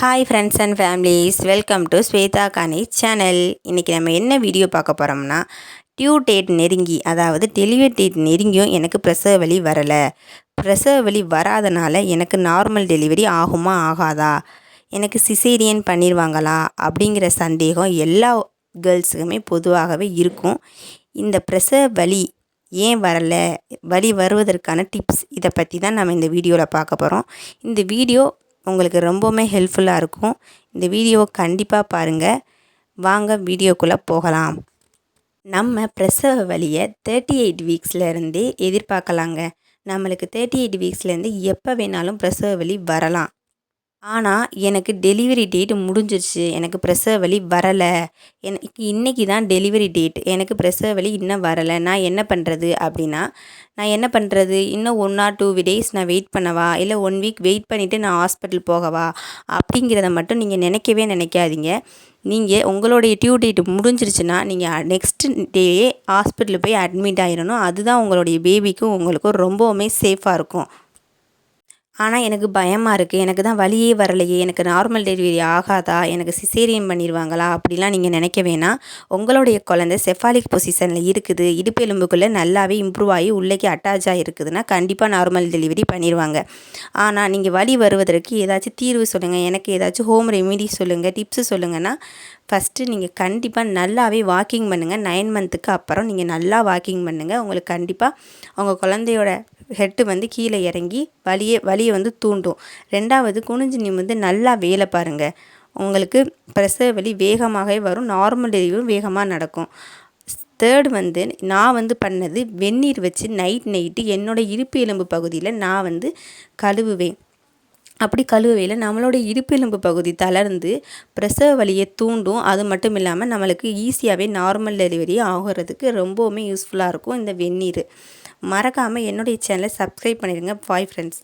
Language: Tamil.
Hi friends and families welcome to Swetha Kani channel இன்றைக்கி நம்ம என்ன வீடியோ பார்க்க போகிறோம்னா டியூ டேட் நெருங்கி அதாவது டெலிவரி டேட் நெருங்கியும் எனக்கு பிரசவ வலி வரலை. பிரசவ வலி வராதனால எனக்கு நார்மல் டெலிவரி ஆகுமா ஆகாதா? எனக்கு சிசேரியன் பண்ணிடுவாங்களா அப்படிங்கிற சந்தேகம் எல்லா கேர்ள்ஸுக்குமே பொதுவாகவே இருக்கும். இந்த பிரசவ வலி ஏன் வரலை? வலி வருவதற்கான டிப்ஸ் இதை பற்றி தான் நம்ம இந்த வீடியோவில் பார்க்க போகிறோம் இந்த வீடியோ உங்களுக்கு ரொம்பவுமே ஹெல்ப்ஃபுல்லாக இருக்கும். இந்த வீடியோவை கண்டிப்பாக பாருங்கள் வாங்க வீடியோக்குள்ளே போகலாம். நம்ம பிரசவ வலியை தேர்ட்டி எயிட் வீக்ஸ்லேருந்தே எதிர்பார்க்கலாங்க. நம்மளுக்கு தேர்ட்டி எயிட் வீக்ஸ்லேருந்து எப்போ வேணாலும் பிரசவ வலி வரலாம். ஆனால் எனக்கு டெலிவரி டேட் முடிஞ்சிருச்சு. எனக்கு பிரசவ வலி வரலை. எனக்கு இன்றைக்கி தான் டெலிவரி டேட் எனக்கு பிரசவ வலி இன்னும் வரலை. நான் என்ன பண்ணுறது அப்படின்னா நான் என்ன பண்ணுறது இன்னும் ஒன் ஆர் டூ டேஸ் நான் வெயிட் பண்ணவா? இல்லை ஒன் வீக் வெயிட் பண்ணிவிட்டு நான் ஹாஸ்பிட்டல் போகவா? அப்படிங்கிறத மட்டும் நீங்கள் நினைக்கவே நினைக்காதீங்க. நீங்கள் உங்களுடைய டியூ டேட் முடிஞ்சிருச்சுன்னா நீங்கள் நெக்ஸ்ட் டேயே ஹாஸ்பிட்டலில் போய் அட்மிட் ஆகிடணும் அதுதான் உங்களுடைய பேபிக்கும் உங்களுக்கும் ரொம்பவுமே சேஃபாக இருக்கும். ஆனால் எனக்கு பயமாக இருக்குது எனக்கு தான் வழியே வரலையே. எனக்கு நார்மல் டெலிவரி ஆகாதா? எனக்கு சிசேரியன் பண்ணிடுவாங்களா அப்படிலாம் நீங்கள் நினைக்க வேணாம். உங்களுடைய குழந்தை செஃபாலிக் பொசிஷனில் இருக்குது. இடுப்பு எலும்புக்குள்ளே நல்லாவே இம்ப்ரூவ் ஆகி உள்ளேக்கு அட்டாச் ஆகிருக்குதுன்னா கண்டிப்பாக நார்மல் டெலிவரி பண்ணிடுவாங்க ஆனால் நீங்கள் வழி வருவதற்கு ஏதாச்சும் தீர்வு சொல்லுங்கள் எனக்கு ஏதாச்சும் ஹோம் ரெமிடி சொல்லுங்கள் டிப்ஸு சொல்லுங்கன்னா ஃபஸ்ட்டு நீங்கள் கண்டிப்பாக நல்லாவே வாக்கிங் பண்ணுங்கள் நைன் மந்த்துக்கு அப்புறம் நீங்கள் நல்லா வாக்கிங் பண்ணுங்கள் உங்களுக்கு கண்டிப்பாக உங்கள் குழந்தையோட ஹெட்டு வந்து கீழே இறங்கி வலியை வலியை வந்து தூண்டும். ரெண்டாவது குனிஞ்சு நிமிர்ந்து நல்லா வேலை பாருங்கள் உங்களுக்கு பிரசவ வலி வேகமாகவே வரும். நார்மல் டெலிவரியும் வேகமாக நடக்கும். தேர்ட் வந்து நான் வந்து பண்ணது வெந்நீர் வச்சு நைட் நைட்டு என்னோடய இடுப்பு எலும்பு பகுதியில் நான் வந்து கழுவுவேன். அப்படி கழுவையில் நம்மளோட இடுப்பெலும்பு பகுதி தளர்ந்து பிரசவ வலியை தூண்டும். அது மட்டும் இல்லாமல் நம்மளுக்கு ஈஸியாகவே நார்மல் டெலிவரி ஆகிறதுக்கு ரொம்பவுமே யூஸ்ஃபுல்லாக இருக்கும் இந்த வெந்நீர். மறக்காமல் என்னுடைய சேனலை சப்ஸ்கிரைப் பண்ணிடுங்க பாய் ஃப்ரெண்ட்ஸ்.